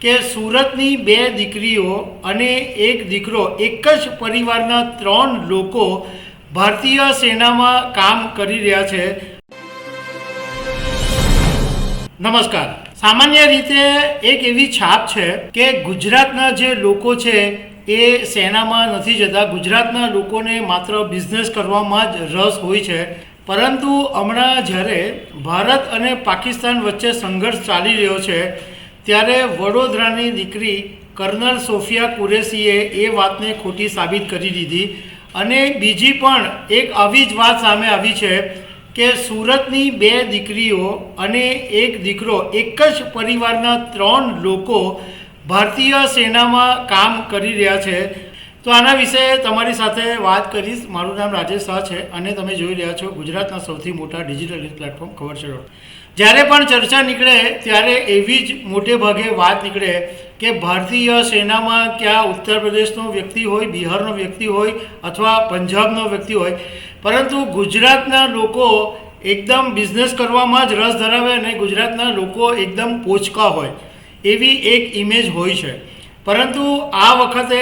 કે સુરતની બે દીકરીઓ અને એક દીકરો, એક જ પરિવારના ત્રણ લોકો ભારતીય સેનામાં કામ કરી રહ્યા છે. નમસ્કાર. સામાન્ય રીતે એક એવી છાપ છે કે ગુજરાતના જે લોકો છે એ સેનામાં નથી જતા. ગુજરાતના લોકોને માત્ર બિઝનેસ કરવામાં જ રસ હોય છે. પરંતુ હમણાં જ્યારે ભારત અને પાકિસ્તાન વચ્ચે સંઘર્ષ ચાલી રહ્યો છે ત્યારે વડોદરાની દીકરી કર્નલ સોફિયા કુરેશીએ એ વાતને ખોટી સાબિત કરી દીધી. અને બીજી પણ એક આવી જ વાત સામે આવી છે કે સુરતની બે દીકરીઓ અને એક દીકરો એક જ પરિવારના ત્રણ લોકો ભારતીય સેનામાં કામ કરી રહ્યા છે. તો આના વિશે તમારી સાથે વાત કરીશ. મારું નામ રાજેશ શાહ છે અને તમે જોઈ રહ્યા છો ગુજરાતના સૌથી મોટા ડિજિટલ પ્લેટફોર્મ ખબર છે. જ્યારે પણ ચર્ચા નીકળે ત્યારે એવી જ મોટે ભાગે વાત નીકળે કે ભારતીય સેનામાં ક્યાં ઉત્તર પ્રદેશનો વ્યક્તિ હોય, બિહારનો વ્યક્તિ હોય અથવા પંજાબનો વ્યક્તિ હોય, પરંતુ ગુજરાતના લોકો એકદમ બિઝનેસ કરવામાં જ રસ ધરાવે અને ગુજરાતના લોકો એકદમ પોચકા હોય એવી એક ઇમેજ હોય છે. પરંતુ આ વખતે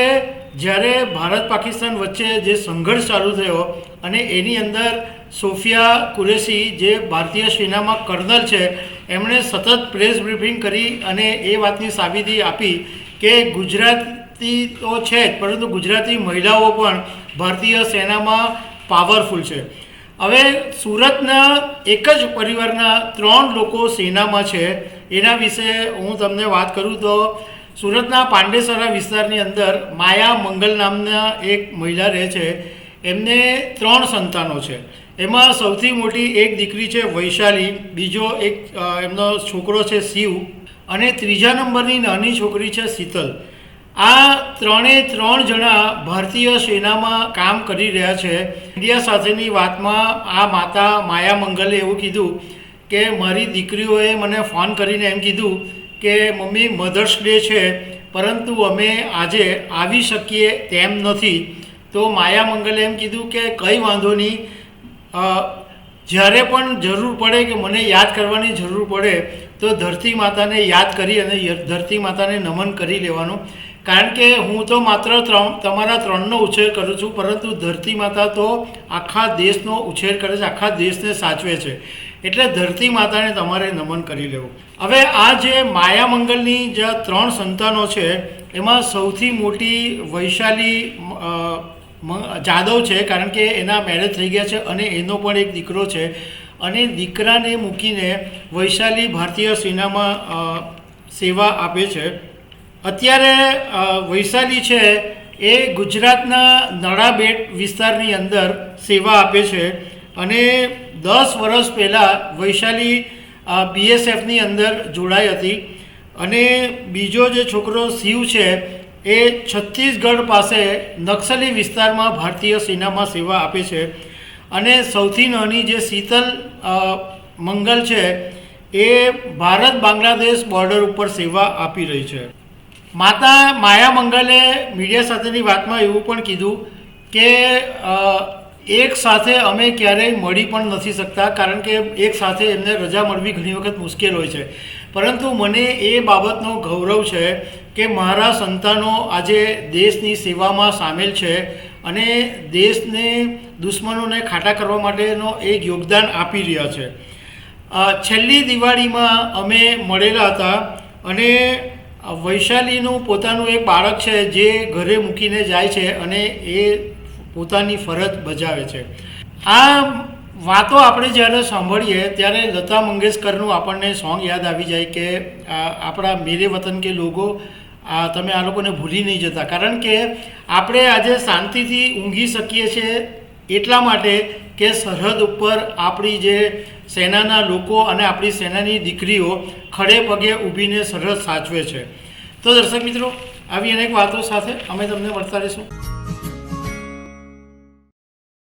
જ્યારે ભારત પાકિસ્તાન વચ્ચે જે સંઘર્ષ ચાલુ થયો અને એની અંદર સોફિયા કુરેશી જે ભારતીય સેનામાં કર્નલ છે, એમણે સતત પ્રેસ બ્રીફિંગ કરી અને એ વાતની સાબિતી આપી કે ગુજરાતી તો છે જ, પરંતુ ગુજરાતી મહિલાઓ પણ ભારતીય સેનામાં પાવરફુલ છે. હવે સુરતના એક જ પરિવારના ત્રણ લોકો સેનામાં છે, એના વિશે હું તમને વાત કરું તો સુરતના પાંડેસરા વિસ્તારની અંદર માયા મંગલ નામના એક મહિલા રહે છે. એમને ત્રણ સંતાનો છે. એમાં સૌથી મોટી એક દીકરી છે વૈશાલી, બીજો એક એમનો છોકરો છે શિવ અને ત્રીજા નંબરની નાની છોકરી છે શીતલ. આ ત્રણે ત્રણ જણા ભારતીય સેનામાં કામ કરી રહ્યા છે. ઇન્ડિયા સાથેની વાતમાં આ માતા માયા મંગલે એવું કીધું કે, મારી દીકરીઓએ મને ફોન કરીને એમ કીધું કે મમ્મી મધર્સ ડે છે, પરંતુ અમે આજે આવી શકીએ તેમ નથી. તો માયા મંગલે એમ કીધું કે કંઈ વાંધો નહીં. જ્યારે પણ જરૂર પડે કે મને યાદ કરવાની જરૂર પડે, તો ધરતી માતાને યાદ કરી અને ધરતી માતાને નમન કરી લેવાનું. કારણ કે હું તો માત્ર ત્રણ, તમારા ત્રણનો ઉછેર કરું છું, પરંતુ ધરતી માતા તો આખા દેશનો ઉછેર કરે છે, આખા દેશને સાચવે છે. એટલે ધરતી માતાને તમારે નમન કરી લેવું. હવે આ જે માયા મંગલની જે ત્રણ સંતાનો છે, એમાં સૌથી મોટી વૈશાલી જાદવ છે, કારણ કે એના મેરેજ થઈ ગયા છે અને એનો પણ એક દીકરો છે. અને દીકરાને મૂકીને વૈશાલી ભારતીય સેનામાં સેવા આપે છે. અત્યારે વૈશાલી છે, એ ગુજરાતના નળાબેટ વિસ્તારની અંદર સેવા આપે છે અને દસ વર્ષ પહેલાં વૈશાલી બીએસએફની અંદર જોડાઈ હતી અને બીજો જે છોકરો શિવ છે, એ છત્તીસગઢ પાસે નક્સલી વિસ્તારમાં ભારતીય સેનામાં સેવા આપે છે અને સૌથી નાની જે શીતલ મંગલ છે, એ ભારત બાંગ્લાદેશ બોર્ડર ઉપર સેવા આપી રહી છે. માતા માયા મંગલે મીડિયા સાથેની વાતમાં એવું પણ કીધું કે એક સાથે અમે ક્યારેય મળી પણ નથી શકતા, કારણ કે એક સાથે એમને રજા મળવી ઘણી વખત મુશ્કેલ હોય છે. પરંતુ મને એ બાબતનો ગૌરવ છે કે મારા સંતાનો આજે દેશની સેવામાં સામેલ છે અને દેશને દુશ્મનોને ખાટા કરવા માટેનો એક યોગદાન આપી રહ્યા છે. છેલ્લી દિવાળીમાં અમે મળેલા હતા અને વૈશાલીનું પોતાનું એક બાળક છે જે ઘરે મૂકીને જાય છે અને એ પોતાની ફરજ બજાવે છે. આ વાતો આપણે જ્યારે સાંભળીએ ત્યારે લતા મંગેશકરનું આપણને સોંગ યાદ આવી જાય કે આપણા મેરે વતન કે લોકો આ તમે આ લોકોને ભૂલી નહીં જતા. કારણ કે આપણે આજે શાંતિથી ઊંઘી શકીએ છીએ એટલા માટે કે સરહદ ઉપર આપણી જે સેનાના લોકો અને આપણી સેનાની દીકરીઓ ખડે પગે ઊભીને સરહદ સાચવે છે. તો દર્શક મિત્રો આવી અનેક વાતો સાથે અમે તમને મળતા રહીશું.